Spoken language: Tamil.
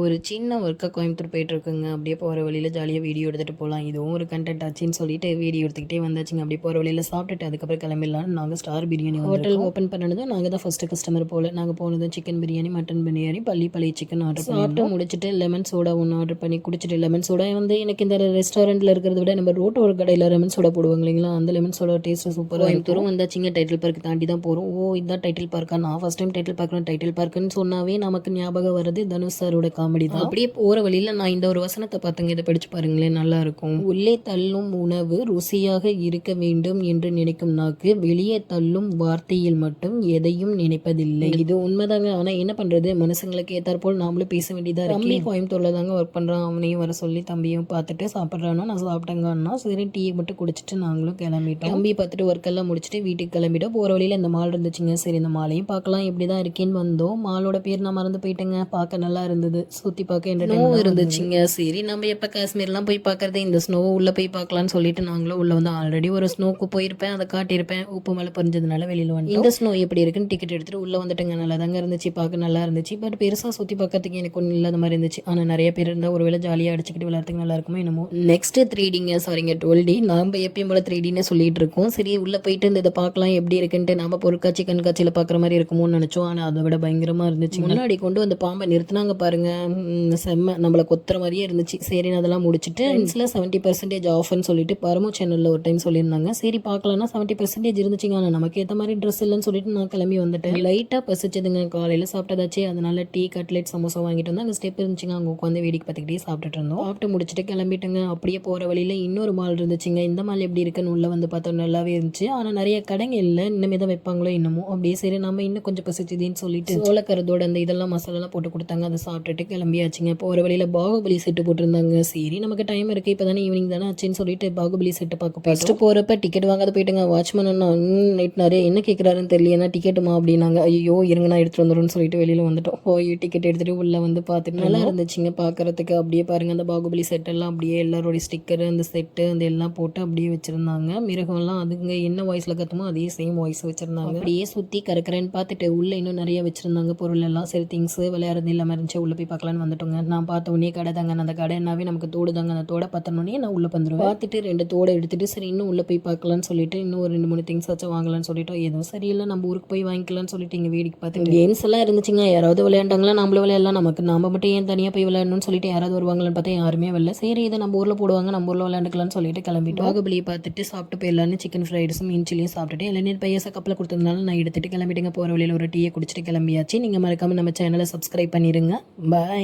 ஒரு சின்ன ஒர்க்காக கோயம்புத்தூர் போயிட்டுருக்குங்க. அப்படியே போகிற வழியில் ஜாலியாக வீடியோ எடுத்துகிட்டு போகலாம் இதுவும் ஒரு கண்டென்ட் ஆச்சுன்னு சொல்லிட்டு வீடியோ எடுத்துக்கிட்டே வந்தாச்சுங்க. அப்படியே போகிற வழியில் சாப்பிட்டுட்டு அதுக்கப்புறம் கிளம்பிடலாம் நாங்கள் ஸ்டார் பிரியாணி ஹோட்டல் ஓப்பன் பண்ணதும் நாங்கள் தான் ஃபஸ்ட்டு கஸ்டமர் போல. நாங்கள் போனதும் சிக்கன் பிரியாணி மட்டன் பிரியாணி பள்ளி பழைய சிக்கன் ஆர்டர் சாப்பிட்டு முடிச்சுட்டு லெமன் சோடா ஒன்று ஆர்டர் பண்ணி குடிச்சிட்டு லெமன் சோடா வந்து எனக்கு இந்த ரெஸ்டாரண்ட்டில் இருக்கிறத விட நம்ம ரோட்டோர கடையில் லெமன் சோடா போடுவாங்க இல்லைங்களா? அந்த லெமன் சோடா டேஸ்ட் சூப்பராக கோயம்புத்தூரும் வந்தாச்சுங்க. டைட்டில் பார்க் தாண்டி தான் போகிறோம் ஓ இதுதான் டைட்டில் பார்க்கா நான் ஃபஸ்ட் டைம் டைட்டில் பார்க்குறேன் டைட்டில் பார்க்குன்னு சொன்னாவே நமக்கு ஞாபகம் வருது தனுஷ் சாரோட காமெடி தான். அப்படியே போகிற வழியில் நான் இந்த ஒரு வசனத்தை பார்த்துங்க இதை படித்து பாருங்களேன் நல்லா இருக்கும் உள்ளே தள்ளும் உணவு ருசியாக இருக்க வேண்டும் என்று நினைக்கும் நாக்கு வெளியே தள்ளும் வார்த்தையில் மட்டும் எதையும் நினைப்பதில்லை. இது உண்மைதாங்க. ஆனால் என்ன பண்ணுறது மனுஷங்களுக்கு ஏற்றாற்போல் நாமளும் பேச வேண்டியதாக இருக்கு. தம்பி கோயம்புத்தூரில் தாங்க ஒர்க் பண்ணுறான் அவனையும் வர சொல்லி தம்பியும் பார்த்துட்டு சாப்பிட்றானோ? நான் சாப்பிட்டேங்கன்னா சரி டீ மட்டும் குடிச்சிட்டு நாங்களும் கிளம்பிட்டோம். தம்பி பார்த்துட்டு ஒர்க் எல்லாம் முடிச்சுட்டு வீட்டுக்கு கிளம்பிட்டோம். போகிற வழியில் இந்த மால் இருந்துச்சுங்க. சரி இந்த மாலையும் பார்க்கலாம் எப்படி தான் இருக்கேன்னு வந்தோம். மாலோட பேர் நான் மறந்து போயிட்டேங்க. பார்க்க நல்லா இருந்தது. சுற்றி பார்க்க ஸ்னோ இருந்துச்சுங்க. சரி நம்ம எப்போ காஷ்மீர்லாம் போய் பார்க்கறது? இந்த ஸ்னோ உள்ளே போய் பார்க்கலாம்னு சொல்லிட்டு நாங்களும் உள்ளே வந்து ஆல்ரெடி ஒரு ஸ்னோக்கு போயிருப்பேன். அதை காட்டியிருப்பேன். உப்பு மேலே பொறிஞ்சதுனால வெளியில் வந்து இந்த ஸ்னோ எப்படி இருக்குன்னு டிக்கெட் எடுத்துட்டு உள்ளே வந்துட்டுங்க. நல்லா தாங்க இருந்துச்சு. பார்க்க நல்லா இருந்துச்சு. பட் பெருசாக சுற்றி பார்க்கறதுக்கு எனக்கு ஒன்றும் இல்லாத மாதிரி இருந்துச்சு. ஆனால் நிறைய பேர் இருந்தால் ஒரு வேளை ஜாலியாக அடிச்சுக்கிட்டு விளையாடுறதுக்கு நல்லா இருக்குமோ என்னமோ. நெக்ஸ்ட் த்ரீ டிங்க சாரிங்க டுவெல் டி நம்ம எப்பயும் போல த்ரீ டின்னு சொல்லிட்டு இருக்கோம். சரி உள்ளே போயிட்டு இந்த இதை பார்க்கலாம். எப்படி இருக்குன்ட்டு நம்ம பொருட்காட்சி கண்காட்சியில் பார்க்குற மாதிரி இருக்குமோன்னு நினச்சோம். ஆனால் அதை விட பயங்கரமாக இருந்துச்சு முன்னாடி கொண்டு வந்து பாம்பை நிறுத்தினாங்க பாருங்க. செம்ம நம்மளை கொத்துற மாதிரியே இருந்துச்சு. சரி நான் அதெல்லாம் முடிச்சுட்டு ஃப்ரெண்ட்ஸில் செவன்ட்டி பர்சன்டேஜ் ஆஃப்னு சொல்லிட்டு பரமோ சேனலில் ஒரு டைம் சொல்லியிருந்தாங்க. சரி பார்க்கலாம்னா செவன்ட்டி பர்சன்டேஜ் இருந்துச்சுங்க. ஆனால் நமக்கு ஏற்ற மாதிரி ட்ரெஸ் இல்லைன்னு சொல்லிட்டு நான் கிளம்பி வந்துட்டேன். லைட்டாக பசிச்சதுங்க. காலையில் சாப்பிட்டதாச்சு அதனால டீ கட்லெட் சமோசா வாங்கிட்டு வந்து அங்கே ஸ்டெப் இருந்துச்சுங்க. அங்கே உட்காந்து வேடிக்கை பார்த்துக்கிட்டே சாப்பிட்டுட்டு இருந்தோம். சாப்பிட்டு முடிச்சுட்டு கிளம்பிட்டுங்க. அப்படியே போகிற வழியில் இன்னொரு மால் இருந்துச்சுங்க. இந்த மால் எப்படி இருக்குன்னு உள்ள வந்து பார்த்தோம். நல்லாவே இருந்துச்சு. ஆனால் நிறைய கடைங்க இல்லை. இன்னுமே தான் வைப்பாங்களோ இன்னமும் அப்படியே சரி நம்ம இன்னும் கொஞ்சம் பசிச்சுதுன்னு சொல்லிட்டு சோளக்கரதோட அந்த இதெல்லாம் மசாலாலாம் போட்டு கொடுத்தாங்க. அதை சாப்பிட்டுட்டு கிளம்பியாச்சுங்க. போகிற வழியில் பாகுபலி செட்டு போட்டிருந்தாங்க. சரி நமக்கு டைம் இருக்குது இப்போ தானே ஈவினிங் தானே ஆச்சுன்னு சொல்லிட்டு பாகுபலி செட்டு பார்க்க ஃபஸ்ட்டு போகிறப்ப டிக்கெட் வாங்காத போயிட்டுங்க. வாட்ச்மேன் அண்ணா நைட்னாரு என்ன கேட்குறாருன்னு தெரியல டிக்கெட்டுமா அப்படின்னாங்க. ஐயோ இருங்க நான் எடுத்துகிட்டு வந்துடும்னு சொல்லிட்டு வெளியில் வந்துட்டோம். போய் டிக்கெட் எடுத்துகிட்டு உள்ளே வந்து பார்த்துட்டு நல்லா இருந்துச்சுங்க பார்க்கறதுக்கு. அப்படியே பாருங்க அந்த பாகுபலி செட்டெல்லாம் அப்படியே எல்லாரோடைய ஸ்டிக்கர் அந்த செட்டு அந்த எல்லாம் போட்டு அப்படியே வச்சுருந்தாங்க. மிருகம்லாம் அதுங்க என்ன வாய்ஸில் கற்றுமோ அதே சேம் வாய்ஸ் வச்சுருந்தாங்க. அப்படியே சுற்றி கறக்கிறேன்னு பார்த்துட்டு உள்ளே இன்னும் நிறைய வச்சுருந்தாங்க. பொருள் எல்லாம் சரி திங்ஸ் விளையாடுறது இல்லாமல் இருந்துச்சு. உள்ளே போய் பார்க்கலான்னு வந்துட்டோங்க. நான் பார்த்த உடனே கடை தாங்க. அந்த கடை என்னாவே நமக்கு தோடு தாங்க. அந்த தோடை பார்த்தோன்னே நான் உள்ளே வந்துடுவேன் பார்த்துட்டு ரெண்டு தோடை எடுத்துட்டு சரி இன்னும் உள்ளே போய் பார்க்கலான்னு சொல்லிட்டு இன்னும் ஒரு ரெண்டு மூணு திங்ஸ் வச்சு வாங்கலாம்னு சொல்லிட்டோம். எதுவும் சரியில்லை. நம்ம ஊருக்கு போய் வாங்கிக்கலாம்னு சொல்லிட்டு இங்கே வேடிக்கை பார்த்துட்டு. கேம்ஸ் எல்லாம் இருந்துச்சுங்க. யாராவது விளையாண்டாங்களா? நம்மளும் விளையாடலாம். நமக்கு நாம மட்டும் ஏன் தனியாக போய் விளையாடணும்னு சொல்லிட்டு யாராவது வருவாங்களான்னு பார்த்தா யாருமே வரல. சரி இதை நம்ம ஊரில் போடுவாங்க. நம்ம ஊரில் விளையாண்டுக்கலாம்னு சொல்லிட்டு கிளம்பிட்டு பாகுபலியை பார்த்துட்டு சாப்பிட்டு போயிடலான்னு சிக்கன் ஃப்ரைட்ஸும் மீன் சில்லியும் சாப்பிட்டுட்டு இளநீர் பையன் கப்பில் கொடுத்ததுனால நான் எடுத்துட்டு கிளம்பிட்டுங்க. போகிற வழியில் ஒரு டீயை குடிச்சிட்டு கிளம்பியாச்சு. நீங்கள் மறக்காமல் நம்ம சேனலை சப்ஸ்கிரைப் பண்ணிடுங்க பாய்